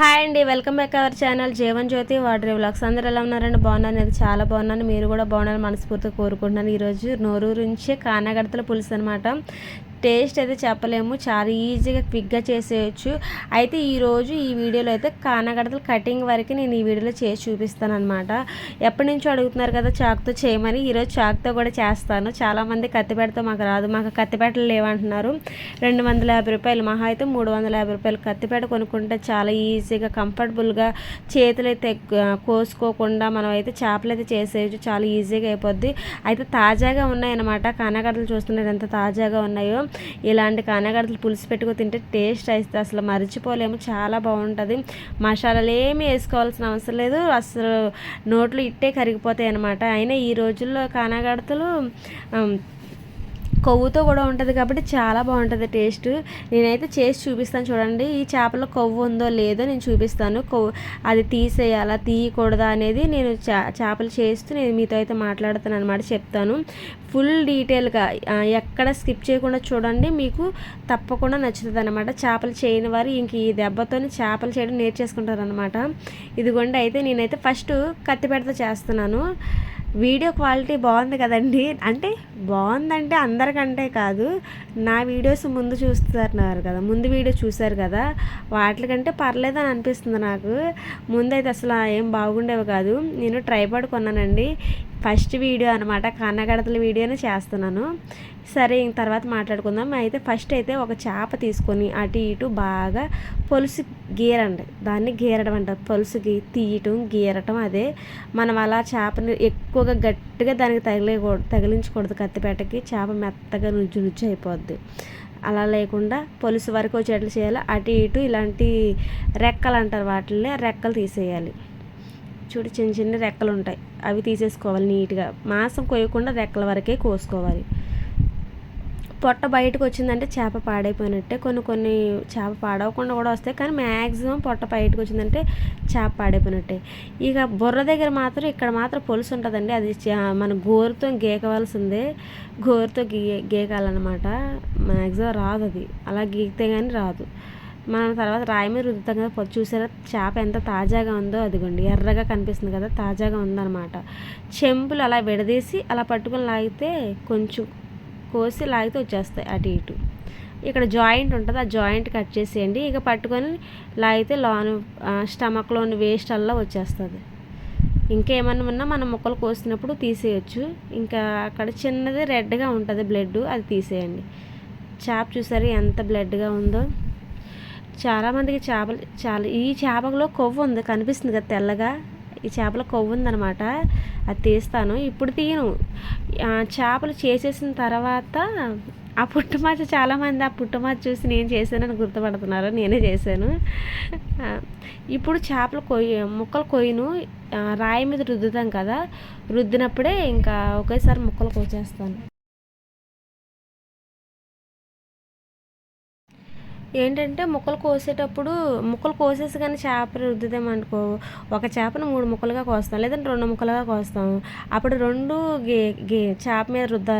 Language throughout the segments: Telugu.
హాయ్ అండి welcome back our channel Jeevan Jyothi వాడ్రీ vlogs. అందరూ ఎలా ఉన్నారండి బాగున్నాను నేను చాలా బాగున్నాను. మీరు కూడా బాగున్నారని మనస్ఫూర్తిగా కోరుకుంటున్నాను. ఈరోజు నోరూరు నుంచి కానగడతల పులుసు అనమాట టేస్ట్ అయితే చెప్పలేము. చాలా ఈజీగా క్విక్గా చేసేయచ్చు. అయితే ఈరోజు ఈ వీడియోలో అయితే కానగడతలు కటింగ్ వరకు నేను ఈ వీడియోలో చేసి చూపిస్తాను అనమాట ఎప్పటి నుంచో అడుగుతున్నారు కదా చాక్తో చేయమని. ఈరోజు చాక్తో కూడా చేస్తాను. చాలామంది కత్తిపెడతో మాకు రాదు. మాకు కత్తిపెట్టలు లేవంటున్నారు. రెండు వందల యాభై రూపాయలు మహా అయితే మూడు వందల యాభై రూపాయలు కత్తిపేట కొనుక్కుంటే చాలా ఈజీగా కంఫర్టబుల్గా చేతులు అయితే కోసుకోకుండా మనం అయితే చేపలు అయితే చేసేయచ్చు. చాలా ఈజీగా అయిపోద్ది. అయితే తాజాగా ఉన్నాయన్నమాట. కానగడలు చూస్తున్నారు ఎంత తాజాగా ఉన్నాయో. ఇలాంటి కానగడతలు పులుసు పెట్టుకు తింటే టేస్ట్ అయితే అసలు మర్చిపోలేము. చాలా బాగుంటుంది. మసాలాలు ఏమి వేసుకోవాల్సిన అవసరం లేదు. అసలు నోట్లు ఇట్టే కరిగిపోతాయి అనమాట అయినా ఈ రోజుల్లో కానగడతలు కొవ్వుతో కూడా ఉంటుంది కాబట్టి చాలా బాగుంటుంది టేస్ట్. నేనైతే చేసి చూపిస్తాను చూడండి. ఈ చేపలో కొవ్వు ఉందో లేదో నేను చూపిస్తాను. కొవ్వు అది తీసేయాలా తీయకూడదా అనేది నేను చేపలు చేస్తూ నేను మీతో అయితే మాట్లాడుతాను అనమాట చెప్తాను. ఫుల్ డీటెయిల్గా ఎక్కడ స్కిప్ చేయకుండా చూడండి. మీకు తప్పకుండా నచ్చుతుంది అనమాట చేపలు చేయని వారు ఇంక ఈ దెబ్బతో చేపలు చేయడం నేర్చేసుకుంటారు అనమాట ఇదిగోండి అయితే నేనైతే ఫస్ట్ కత్తిపెడత చేస్తున్నాను. వీడియో క్వాలిటీ బాగుంది కదండి. అంటే బాగుందంటే అందరికంటే కాదు. నా వీడియోస్ ముందు చూస్తున్నారు కదా ముందు వీడియో చూశారు కదా వాటికంటే పర్లేదని అనిపిస్తుంది నాకు. ముందైతే అసలు ఏం బాగుండేవి కాదు. నేను ట్రైపాడ్ కొన్నానండి. ఫస్ట్ వీడియో అనమాట కన్నగడతల వీడియోనే చేస్తున్నాను. సరే ఇంక తర్వాత మాట్లాడుకుందాం. అయితే ఫస్ట్ అయితే ఒక చేప తీసుకొని అటు ఇటు బాగా పొలుసు గీరండి. దాన్ని గీరడం అంటారు. పొలుసు గీ తీయటం గీరటం అదే. మనం అలా చేపని ఎక్కువగా గట్టిగా దానికి తగిలేకూడదు తగిలించకూడదు కత్తిపేటకి చేప మెత్తగా నుజ్జు నుజ్జు అయిపోద్ది. అలా లేకుండా పొలుసు వరకు వచ్చేట్లు చేయాలి. అటు ఇటు ఇలాంటి రెక్కలు అంటారు వాటిల్లో రెక్కలు తీసేయాలి. చూడు చిన్న చిన్న రెక్కలు ఉంటాయి. అవి తీసేసుకోవాలి నీట్గా. మాంసం కోయకుండా రెక్కల వరకే కోసుకోవాలి. పొట్ట బయటకు వచ్చిందంటే చేప పాడైపోయినట్టే. కొన్ని కొన్ని చేప పాడవకుండా కూడా వస్తాయి. కానీ మ్యాక్సిమం పొట్ట బయటకు వచ్చిందంటే చేప పాడైపోయినట్టే. ఇక బుర్ర దగ్గర మాత్రం ఇక్కడ మాత్రం పొలుసు ఉంటుందండి. అది మన గోరుతో గీకవలసిందే. గోరుతో గీ గీకాలన్నమాట. మ్యాక్సిమం రాదు అది. అలా గీకితే కానీ రాదు. మనం తర్వాత రాయి మీద రుద్దుతాం కదా. చూసారా? చేప ఎంత తాజాగా ఉందో అదిగోండి. ఎర్రగా కనిపిస్తుంది కదా. తాజాగా ఉందన్నమాట. చెంపులు అలా విడదీసి అలా పట్టుకొని లాగితే కొంచెం కోసి లాగితే వచ్చేస్తాయి అటు ఇటు. ఇక్కడ జాయింట్ ఉంటుంది ఆ జాయింట్ కట్ చేసేయండి. ఇక పట్టుకొని లాగితే లోను స్టమక్లోని వేస్ట్ అలా వచ్చేస్తుంది. ఇంకేమన్నా ఉన్నా మనం ముక్కలు కోసినప్పుడు తీసేయచ్చు. ఇంకా అక్కడ చిన్నది రెడ్గా ఉంటుంది బ్లడ్ అది తీసేయండి. చేప చూసారు ఎంత బ్లడ్గా ఉందో? చాలామందికి చేపలు చాలా ఈ చేపలో కొవ్వు ఉంది కనిపిస్తుంది కదా తెల్లగా. ఈ చేపల కొవ్వు ఉందనమాట అది తీస్తాను. ఇప్పుడు తీయను. చేపలు చేసేసిన తర్వాత ఆ పుట్టుమచ్చ చాలామంది ఆ పుట్టుమచ్చ చూసి నేను చేశానని గుర్తుపడుతున్నారు. నేనే చేశాను. ఇప్పుడు చేపలు కొయ్యి ముక్కలు కొయ్యను. రాయి మీద రుద్దుతాం కదా. రుద్దినప్పుడే ఇంకా ఒకేసారి ముక్కలు కోసేస్తాను. ఏంటంటే ముక్కలు కోసేటప్పుడు ముక్కలు కోసేసి కానీ చేప రుద్దుదామనుకో ఒక చేపను మూడు ముక్కలుగా కోస్తాం లేదంటే రెండు ముక్కలుగా కోస్తాం. అప్పుడు రెండు గే గే చేప మీద రుద్ద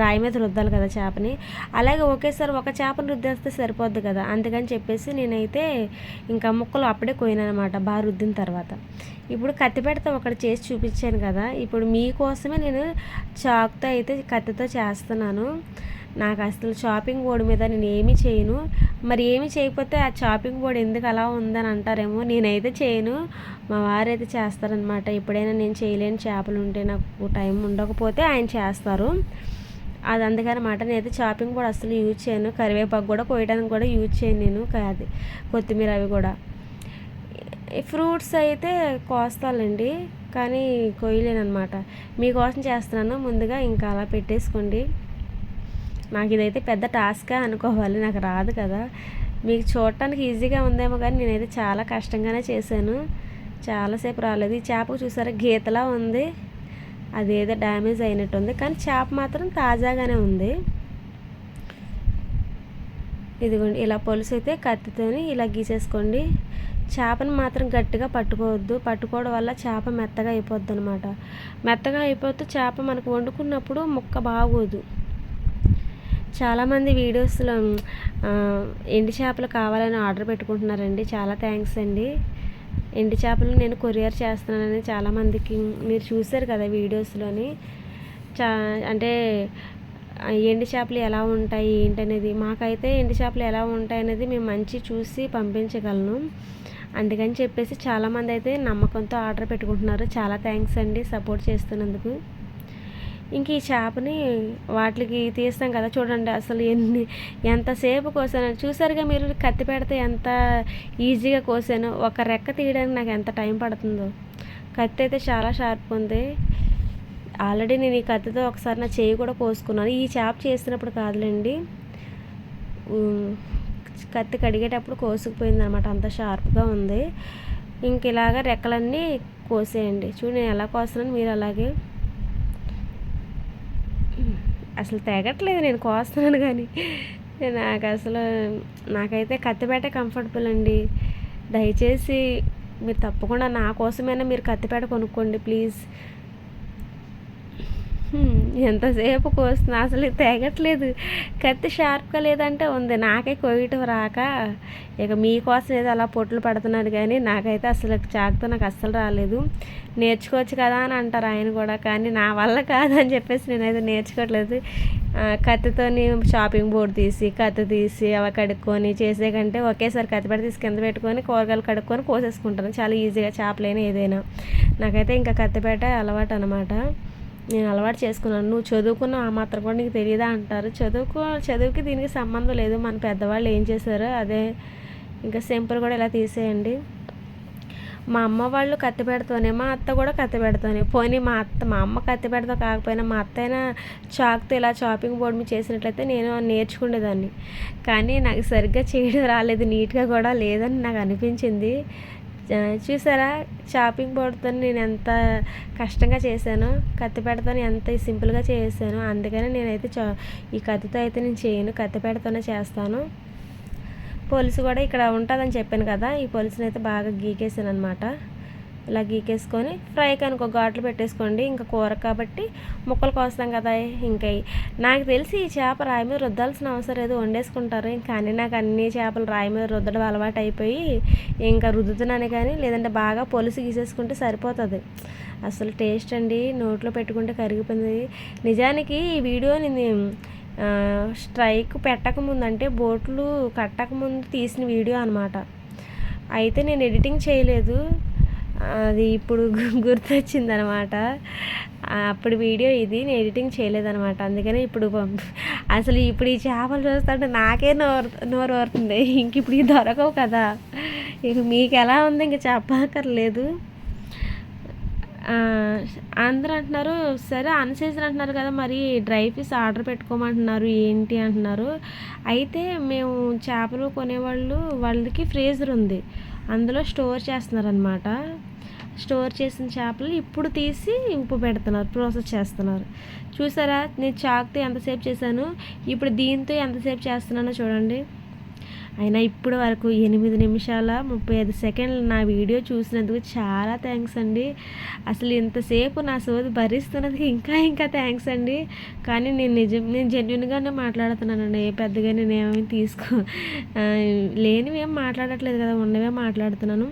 రాయి మీద రుద్దాలి కదా చేపని. అలాగే ఒకేసారి ఒక చేపను రుద్దేస్తే సరిపోద్ది కదా. అందుకని చెప్పేసి నేనైతే ఇంకా ముక్కలు అప్పుడే కోయినమాట బాగా రుద్దిన తర్వాత. ఇప్పుడు కత్తి పెడితే ఒకటి చేసి చూపించాను కదా. ఇప్పుడు మీకోసమే నేను చాకుతో అయితే కత్తితో చేస్తున్నాను. నాకు అసలు షాపింగ్ బోర్డు మీద నేను ఏమి చేయను. మరి ఏమి చేయకపోతే ఆ షాపింగ్ బోర్డు ఎందుకు అలా ఉందని అంటారేమో నేనైతే చేయను. మా వారైతే చేస్తారనమాట ఎప్పుడైనా నేను చేయలేని చేపలు ఉంటే నాకు టైం ఉండకపోతే ఆయన చేస్తారు. అది అందుకనమాట నేనైతే షాపింగ్ బోర్డు అసలు యూజ్ చేయను. కరివేపాకు కూడా కోయడానికి కూడా యూజ్ చేయను నేను. అది కొత్తిమీర అవి కూడా. ఫ్రూట్స్ అయితే కోస్తాలండి. కానీ కొయ్యలేనమాట మీకోసం చేస్తున్నాను. ముందుగా ఇంకా అలా పెట్టేసుకోండి. నాకు ఇదైతే పెద్ద టాస్క్గా అనుకోవాలి నాకు రాదు కదా. మీకు చూడటానికి ఈజీగా ఉందేమో కానీ నేనైతే చాలా కష్టంగానే చేశాను. చాలాసేపు రాలేదు. ఈ చేప చూసారా? గీతలా ఉంది. అదేదో డ్యామేజ్ అయినట్టు ఉంది కానీ చేప మాత్రం తాజాగానే ఉంది. ఇదిగోండి ఇలా పొలుసు అయితే కత్తితోని ఇలా గీసేసుకోండి. చేపను మాత్రం గట్టిగా పట్టుకోవద్దు. పట్టుకోవడం వల్ల చేప మెత్తగా అయిపోద్ది అనమాట మెత్తగా అయిపోతే చేప మనకు వండుకున్నప్పుడు ముక్క బాగోదు. చాలామంది వీడియోస్లో ఎండి ఎండు చేపలు కావాలని ఆర్డర్ పెట్టుకుంటున్నారండి. చాలా థ్యాంక్స్ అండి. ఎండు చేపలు నేను కొరియర్ చేస్తున్నానని చాలామందికి మీరు చూశారు కదా వీడియోస్లోని. చా అంటే ఎండి ఎండు చేపలు ఎలా ఉంటాయి ఏంటనేది. మాకైతే ఎండు చేపలు ఎలా ఉంటాయి అనేది మేము మంచి చూసి పంపించగలను. అందుకని చెప్పేసి చాలామంది అయితే నమ్మకంతో ఆర్డర్ పెట్టుకుంటున్నారు. చాలా థ్యాంక్స్ అండి సపోర్ట్ చేస్తున్నందుకు. ఇంక ఈ చేపని వాటికి తీస్తాం కదా చూడండి అసలు ఎన్ని ఎంతసేపు కోసాను. చూసారుగా మీరు కత్తి పెడితే ఎంత ఈజీగా కోసాను. ఒక రెక్క తీయడానికి నాకు ఎంత టైం పడుతుందో. కత్తి అయితే చాలా షార్ప్ ఉంది. ఆల్రెడీ నేను ఈ కత్తితో ఒకసారి నా చేయి కూడా కోసుకున్నాను ఈ చేప చేసినప్పుడు కాదులేండి. కత్తి కడిగేటప్పుడు కోసుకుపోయింది అనమాట అంత షార్ప్గా ఉంది. ఇంక ఇలాగా రెక్కలన్నీ కోసేయండి. చూడు నేను ఎలా కోస్తున్నాను మీరు అలాగే అసలు తెగట్లేదు నేను కోస్తున్నాను కానీ. నాకు అసలు నాకైతే కత్తిపేట కంఫర్టబుల్ అండి. దయచేసి మీరు తప్పకుండా నా కోసమైనా మీరు కత్తిపేట కొనుక్కోండి ప్లీజ్ ఎంతసేపు కోస్తున్నా అసలు తెగట్లేదు. కత్తి షార్ప్గా లేదంటే ఉంది. నాకే కొయ్యటం రాక ఇక మీకోసం ఏదో అలా పొట్లు పడుతున్నాను కానీ నాకైతే అసలు చాకుతో నాకు అస్సలు రాలేదు. నేర్చుకోవచ్చు కదా అని అంటారు ఆయన కూడా. కానీ నా వల్ల కాదని చెప్పేసి నేనైతే నేర్చుకోవట్లేదు. కత్తితోని షాపింగ్ బోర్డు తీసి కత్తి తీసి అవి కడుక్కొని చేసే కంటే ఒకేసారి కత్తి పెట్టి తీసి కింద పెట్టుకొని కూరగాయలు కడుక్కొని కోసేసుకుంటాను. చాలా ఈజీగా చేపలైనా ఏదైనా. నాకైతే ఇంకా కత్తిపేట అలవాటు అనమాట నేను అలవాటు చేసుకున్నాను. నువ్వు చదువుకున్న ఆ మాత్రం కూడా నీకు తెలియదా అంటారు. చదువుకో చదువుకి దీనికి సంబంధం లేదు. మన పెద్దవాళ్ళు ఏం చేశారో అదే. ఇంకా సింపుల్ కూడా ఇలా తీసేయండి. మా అమ్మ వాళ్ళు కత్తి పెడతానే మా అత్త కూడా కత్తి పెడతానే. పోనీ మా అత్త మా అమ్మ కత్తి పెడతా కాకపోయినా మా అత్త అయినా చాక్తో ఇలా చాపింగ్ బోర్డు మీద చేసినట్లయితే నేను నేర్చుకునేదాన్ని కానీ నాకు సరిగ్గా చేయడం రాలేదు. నీట్గా కూడా లేదని నాకు అనిపించింది. చూసారా? షాపింగ్ బోర్డుతో నేను ఎంత కష్టంగా చేశాను కత్తిపేటతో ఎంత సింపుల్గా చేశాను అందుకని నేనైతే చా ఈ కత్తితో అయితే నేను చేయను కత్తిపేటతోనే చేస్తాను. పొలుసు కూడా ఇక్కడ ఉంటుందని చెప్పాను కదా ఈ పొలుసుని అయితే బాగా గీకేసాను అనమాట ఇలా గీకేసుకొని ఫ్రైకి అనుకో ఘాట్లు పెట్టేసుకోండి. ఇంకా కూర కాబట్టి ముక్కలు కోస్తాం కదా. ఇంకా నాకు తెలిసి ఈ చేప రాయి మీద రుద్దాల్సిన అవసరం ఏదో వండేసుకుంటారు. కానీ నాకు అన్ని చేపలు రాయి మీద రుద్దడం అలవాటు అయిపోయి ఇంకా రుద్దుతున్నాను కానీ లేదంటే బాగా పొలుసు గీసేసుకుంటే సరిపోతుంది. అసలు టేస్ట్ అండి. నోట్లో పెట్టుకుంటే కరిగిపోయింది. నిజానికి ఈ వీడియో నేను స్ట్రైక్ పెట్టకముందు అంటే బోట్లు కట్టకముందు తీసిన వీడియో అనమాట అయితే నేను ఎడిటింగ్ చేయలేదు. అది ఇప్పుడు గుర్తొచ్చిందనమాట. గుర్తొచ్చింది అనమాట అప్పుడు వీడియో ఇది నేను ఎడిటింగ్ చేయలేదనమాట. అందుకనే ఇప్పుడు అసలు ఇప్పుడు ఈ చేపలు చూస్తుంటే నాకే నోరు నోరు ఊరుతుంది. ఇంక ఇప్పుడు ఇది దొరకవు కదా. ఇక మీకు ఎలా ఉంది? ఇంక చెప్పక్కర్లేదు. అందరు అందరూ అంటున్నారు సరే అన్సీజన్ అంటున్నారు కదా మరి డ్రై ఫిష్ ఆర్డర్ పెట్టుకోమంటున్నారు ఏంటి అంటున్నారు. అయితే మేము చేపలు కొనేవాళ్ళు వాళ్ళకి ఫ్రీజర్ ఉంది. అందులో స్టోర్ చేస్తున్నారు అనమాట స్టోర్ చేసిన చేపలు ఇప్పుడు తీసి ఉప్పు పెడుతున్నారు ప్రాసెస్ చేస్తున్నారు. చూసారా నేను చాక్తో ఎంతసేపు చేశాను ఇప్పుడు దీంతో ఎంతసేపు చేస్తున్నానో చూడండి. అయినా ఇప్పుడు వరకు ఎనిమిది నిమిషాల ముప్పై ఐదు సెకండ్లు నా వీడియో చూసినందుకు చాలా థ్యాంక్స్ అండి. అసలు ఇంతసేపు నా సోది భరిస్తున్నందుకు ఇంకా ఇంకా థ్యాంక్స్ అండి. కానీ నేను నిజం నేను జెన్యున్గానే మాట్లాడుతున్నానండి. ఏ పెద్దగా నేను ఏమీ తీసుకో లేనివేం మాట్లాడట్లేదు కదా ఉన్నవే మాట్లాడుతున్నాను.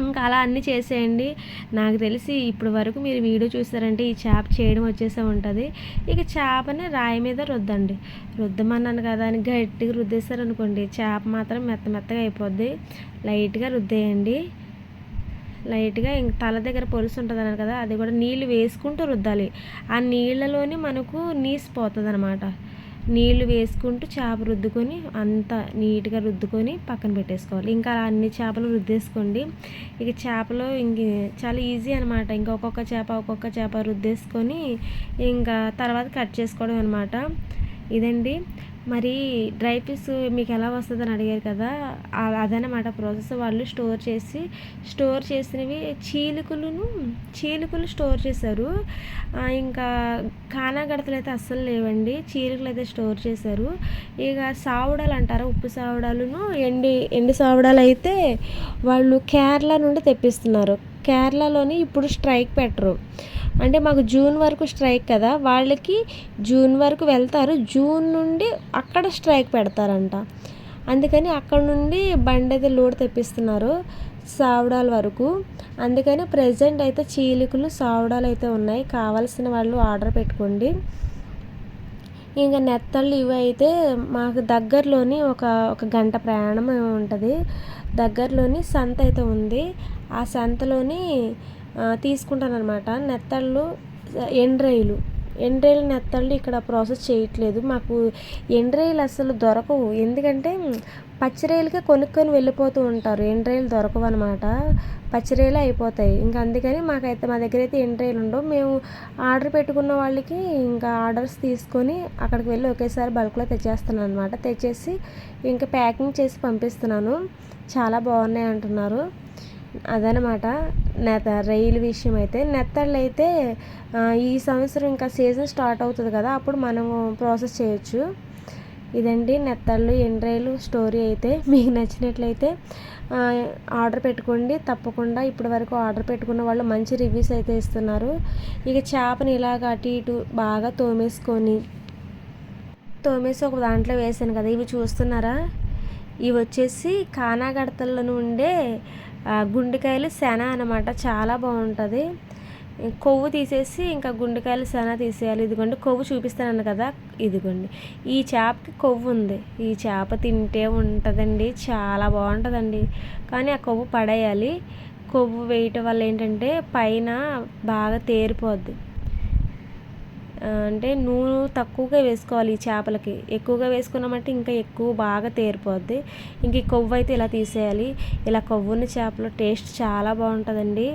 ఇంకా అలా అన్నీ చేసేయండి. నాకు తెలిసి ఇప్పుడు వరకు మీరు వీడియో చూసారంటే ఈ చేప చేయడం వచ్చేసే ఉంటుంది. ఇక చేపని రాయి మీద రుద్దండి. రుద్దమన్నాను కదా అని గట్టిగా రుద్దేశారనుకోండి చేప మాత్రం మెత్త మెత్తగా అయిపోద్ది. లైట్గా రుద్దేయండి. లైట్గా ఇంక తల దగ్గర పొలుసు ఉంటుంది అన్నారు కదా అది కూడా నీళ్ళు వేసుకుంటూ రుద్దాలి. ఆ నీళ్ళలోనే మనకు నీసిపోతుంది అనమాట నీళ్ళు వేసుకుంటూ చేప రుద్దుకొని అంత నీట్గా రుద్దుకొని పక్కన పెట్టేసుకోవాలి. ఇంకా అలా అన్ని చేపలు రుద్దేసుకోండి. ఇక చేపలు ఇంక చాలా ఈజీ అనమాట ఇంకా ఒక్కొక్క చేప ఒక్కొక్క చేప రుద్దేసుకొని ఇంకా తర్వాత కట్ చేసుకోవడం అనమాట ఇదండి. మరి డ్రై ఫిష్ మీకు ఎలా వస్తుందని అడిగారు కదా అదనమాట ప్రాసెస్. వాళ్ళు స్టోర్ చేసి స్టోర్ చేసినవి చీలికలను చీలికలు స్టోర్ చేశారు. ఇంకా కానాగడతలు అయితే అస్సలు లేవండి. చీలికలు అయితే స్టోర్ చేశారు. ఇక సావుడాలు అంటారా ఉప్పు సావుడాలను ఎండి ఎండి సావుడాలు అయితే వాళ్ళు కేరళ నుండి తెప్పిస్తున్నారు. కేరళలోని ఇప్పుడు స్ట్రైక్ పెట్టరు. అంటే మాకు జూన్ వరకు స్ట్రైక్ కదా వాళ్ళకి జూన్ వరకు వెళ్తారు. జూన్ నుండి అక్కడ స్ట్రైక్ పెడతారంట. అందుకని అక్కడ నుండి బండి అయితే లోడ్ తెప్పిస్తున్నారు సావడాల వరకు. అందుకని ప్రజెంట్ అయితే చీలికలు సావడాలు అయితే ఉన్నాయి. కావాల్సిన వాళ్ళు ఆర్డర్ పెట్టుకోండి. ఇంకా నెత్తళ్ళు ఇవి అయితే మాకు దగ్గరలోని ఒక ఒక గంట ప్రయాణం ఉంటుంది. దగ్గరలోని సంత అయితే ఉంది. ఆ సంతలోని తీసుకుంటాను అనమాట నెత్తళ్ళు ఎండ్రైలు ఎండ్రైలు నెత్తళ్ళు ఇక్కడ ప్రాసెస్ చేయట్లేదు. మాకు ఎండ్రైలు అసలు దొరకవు. ఎందుకంటే పచ్చిరేలుకే కొనుక్కొని వెళ్ళిపోతూ ఉంటారు. ఎండ్రైలు దొరకవు అనమాట పచ్చిరేలు అయిపోతాయి. ఇంకా అందుకని మాకైతే మా దగ్గర అయితే ఎండ్రైలు ఉండవు. మేము ఆర్డర్ పెట్టుకున్న వాళ్ళకి ఇంకా ఆర్డర్స్ తీసుకొని అక్కడికి వెళ్ళి ఒకేసారి బల్క్లో తెచ్చేస్తున్నాను అనమాట తెచ్చేసి ఇంకా ప్యాకింగ్ చేసి పంపిస్తున్నాను. చాలా బాగున్నాయి అంటున్నారు. అదనమాట. నెత రైలు విషయం అయితే నెత్తళ్ళు అయితే ఈ సంవత్సరం ఇంకా సీజన్ స్టార్ట్ అవుతుంది కదా అప్పుడు మనము ప్రాసెస్ చేయొచ్చు. ఇదండి నెత్తళ్ళు ఎండ్రైలు స్టోరీ అయితే. మీకు నచ్చినట్లయితే ఆర్డర్ పెట్టుకోండి. తప్పకుండా ఇప్పటి వరకు ఆర్డర్ పెట్టుకున్న వాళ్ళు మంచి రివ్యూస్ అయితే ఇస్తున్నారు. ఇక చేపని ఇలాగ అటు ఇటు బాగా తోమేసుకొని తోమేసి ఒక దాంట్లో వేసాను కదా ఇవి చూస్తున్నారా? ఇవి వచ్చేసి కానాగడతల్లో ఉండే గుండెకాయలు శన అనమాట చాలా బాగుంటుంది. కొవ్వు తీసేసి ఇంకా గుండెకాయలు శన తీసేయాలి. ఇదిగోండి కొవ్వు చూపిస్తాను కదా? ఇదిగోండి. ఈ చేపకి కొవ్వు ఉంది. ఈ చేప తింటే ఉంటుందండి. చాలా బాగుంటుందండి. కానీ ఆ కొవ్వు పడేయాలి. కొవ్వు వేయటం వల్ల ఏంటంటే పైన బాగా తేరిపోద్ది. అంటే నూనె తక్కువగా వేసుకోవాలి ఈ చేపలకి. ఎక్కువగా వేసుకున్నామంటే ఇంకా ఎక్కువ బాగా తేరిపోద్ది. ఇంక ఈ కొవ్వు అయితే ఇలా తీసేయాలి. ఇలా కొవ్వున్న చేపలు టేస్ట్ చాలా బాగుంటుందండి.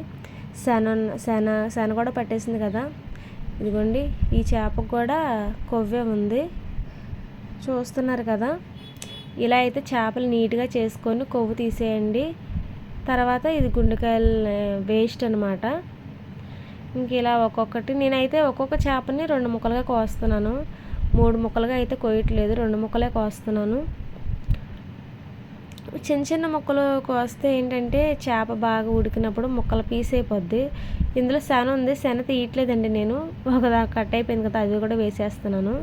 శన శన శన కూడా పట్టేసింది కదా. ఇదిగోండి ఈ చేపకు కూడా కొవ్వే ఉంది. చూస్తున్నారు కదా. ఇలా అయితే చేపలు నీట్గా చేసుకొని కొవ్వు తీసేయండి. తర్వాత ఇది గుండెకాయలు వేస్ట్ అనమాట ఇంక ఇలా ఒక్కొక్కటి నేనైతే ఒక్కొక్క చేపని రెండు ముక్కలుగా కోస్తున్నాను. మూడు ముక్కలుగా అయితే కోయట్లేదు రెండు ముక్కలే కోస్తున్నాను. చిన్న చిన్న ముక్కలు కోస్తే ఏంటంటే చేప బాగా ఉడికినప్పుడు ముక్కలు పీస్ అయిపోద్ది. ఇందులో శన ఉంది శన తీయట్లేదండి నేను. ఒకదా కట్ అయిపోయింది కదా అది కూడా వేసేస్తున్నాను.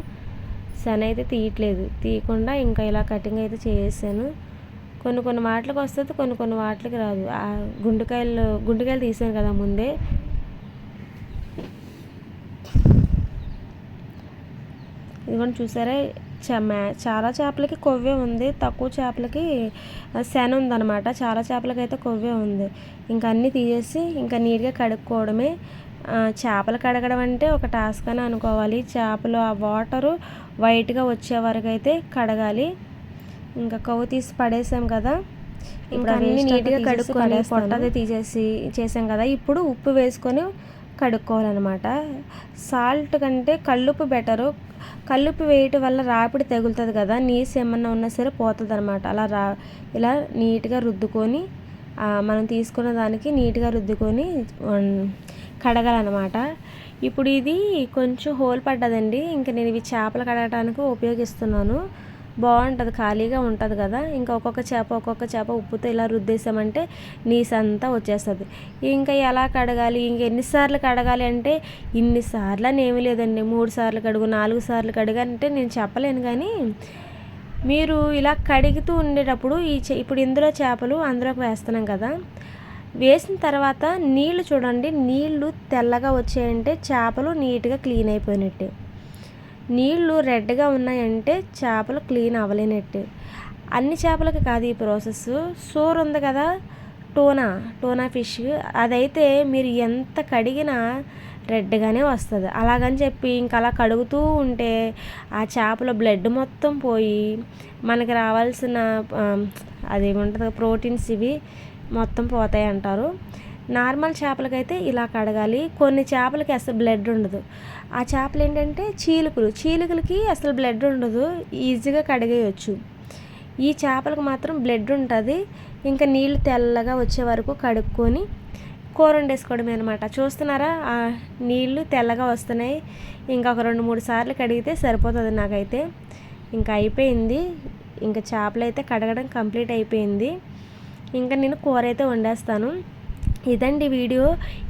శన అయితే తీయట్లేదు. తీయకుండా ఇంకా ఇలా కటింగ్ అయితే చేసాను కొన్ని కొన్ని వాటికి వస్తుంది కొన్ని కొన్ని వాటికి రాదు. ఆ గుండెకాయలు గుండెకాయలు తీసాను కదా ముందే. ఇదిగోండి చూసారా చాలా చేపలకి కొవ్వే ఉంది. తక్కువ చేపలకి శన ఉందన్నమాట. చాలా చేపలకి అయితే కొవ్వే ఉంది. ఇంకా అన్నీ తీసేసి ఇంకా నీట్గా కడుక్కోవడమే. చేపలు కడగడం అంటే ఒక టాస్క్ అని అనుకోవాలి. చేపలు ఆ వాటరు వైట్గా వచ్చే వరకు అయితే కడగాలి. ఇంకా కొవ్వు తీసి పడేసాం కదా. ఇంకా అన్నీ నీట్గా కడుక్కొని పొట్టది తీసేసి చేసాం కదా. ఇప్పుడు ఉప్పు వేసుకొని కడుక్కోవాలన్నమాట. సాల్ట్ కంటే కల్లుపు బెటరు. కల్లుపు వేయటం వల్ల రాపిడి తగులుతుంది కదా నీసు ఏమన్నా ఉన్నా సరే పోతుంది అనమాట అలా రా ఇలా నీట్గా రుద్దుకొని మనం తీసుకున్న దానికి నీట్గా రుద్దుకొని కడగాలన్నమాట. ఇప్పుడు ఇది కొంచెం హోల్ పడ్డదండి. ఇంకా నేను ఇవి చేపలు కడగడానికి ఉపయోగిస్తున్నాను. బాగుంటుంది ఖాళీగా ఉంటుంది కదా. ఇంకా ఒక్కొక్క చేప ఒక్కొక్క చేప ఉప్పుతో ఇలా రుద్దేసామంటే నీసంతా వచ్చేస్తుంది. ఇంకా ఎలా కడగాలి? ఇంక ఎన్నిసార్లు కడగాలి అంటే ఇన్నిసార్లు అని ఏమీ లేదండి. మూడు సార్లు కడుగు నాలుగు సార్లు కడుగు అంటే నేను చెప్పలేను కానీ మీరు ఇలా కడుగుతూ ఉండేటప్పుడు ఈ ఇప్పుడు ఇందులో చేపలు అందులోకి వేస్తున్నాం కదా. వేసిన తర్వాత నీళ్ళు చూడండి. నీళ్ళు తెల్లగా వచ్చాయంటే చేపలు నీట్గా క్లీన్ అయిపోయినట్టే. నీళ్ళు రెడ్గా ఉన్నాయంటే చేపలు క్లీన్ అవ్వలేనట్టు. అన్ని చేపలకి కాదు ఈ ప్రాసెస్. సోర్ ఉంది కదా టోనా టోనా ఫిష్. అదైతే మీరు ఎంత కడిగినా రెడ్గానే వస్తుంది. అలాగని చెప్పి ఇంకా అలా కడుగుతూ ఉంటే ఆ చేపల బ్లడ్ మొత్తం పోయి మనకి రావాల్సిన అదేముంటుంది ప్రోటీన్స్ ఇవి మొత్తం పోతాయి అంటారు నార్మల్ చేపలకైతే ఇలా కడగాలి. కొన్ని చేపలకి అసలు బ్లడ్ ఉండదు. ఆ చేపలు ఏంటంటే చీలుకలు. చీలుకలకి అసలు బ్లడ్ ఉండదు. ఈజీగా కడిగేయచ్చు. ఈ చేపలకు మాత్రం బ్లడ్ ఉంటుంది. ఇంకా నీళ్ళు తెల్లగా వచ్చే వరకు కడుక్కొని కూర వండేసుకోవడమే అనమాట చూస్తున్నారా? ఆ నీళ్ళు తెల్లగా వస్తున్నాయి. ఇంకా ఒక రెండు మూడు సార్లు కడిగితే సరిపోతుంది నాకైతే. ఇంకా అయిపోయింది. ఇంకా చేపలు అయితే కడగడం కంప్లీట్ అయిపోయింది. ఇంకా నేను కూర అయితే వండేస్తాను. ఇదండి వీడియో.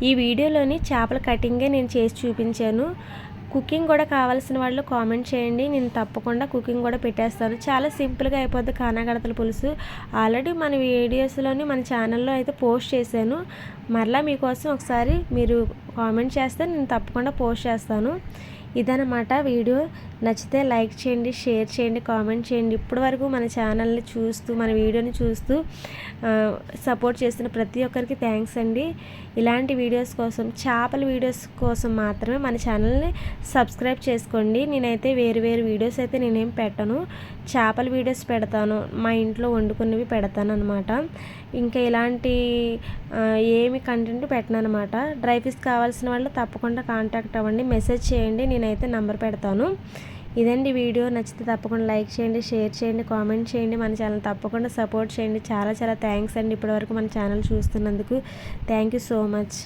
ఈ వీడియోలోని చేపల కటింగే నేను చేసి చూపించాను. కుకింగ్ కూడా కావాల్సిన వాళ్ళు కామెంట్ చేయండి. నేను తప్పకుండా కుకింగ్ కూడా పెట్టేస్తాను. చాలా సింపుల్గా అయిపోద్ది కానాగడతల పులుసు. ఆల్రెడీ మన వీడియోస్లోని మన ఛానల్లో అయితే పోస్ట్ చేశాను. మరలా మీకోసం ఒకసారి మీరు కామెంట్ చేస్తే నేను తప్పకుండా పోస్ట్ చేస్తాను. ఇదనమాట వీడియో. నచ్చితే లైక్ చేయండి షేర్ చేయండి కామెంట్ చేయండి. ఇప్పటి వరకు మన ఛానల్ని చూస్తూ మన వీడియోని చూస్తూ సపోర్ట్ చేస్తున్న ప్రతి ఒక్కరికి థ్యాంక్స్ అండి. ఇలాంటి వీడియోస్ కోసం చేపల వీడియోస్ కోసం మాత్రమే మన ఛానల్ని సబ్స్క్రైబ్ చేసుకోండి. నేనైతే వేరు వేరు వీడియోస్ అయితే నేనేం పెట్టను. చేపల వీడియోస్ పెడతాను మా ఇంట్లో వండుకున్నవి పెడతాను అనమాట ఇంకా ఇలాంటి ఏమి కంటెంట్ పెట్టను అనమాట డ్రై ఫిష్ కావాల్సిన వాళ్ళు తప్పకుండా కాంటాక్ట్ అవ్వండి మెసేజ్ చేయండి నేనైతే నెంబర్ పెడతాను. ఇదండి వీడియో నచ్చితే తప్పకుండా లైక్ చేయండి షేర్ చేయండి కామెంట్ చేయండి మన ఛానల్ తప్పకుండా సపోర్ట్ చేయండి. చాలా చాలా థ్యాంక్స్ అండి ఇప్పటివరకు మన channel చూస్తున్నందుకు. Thank you so much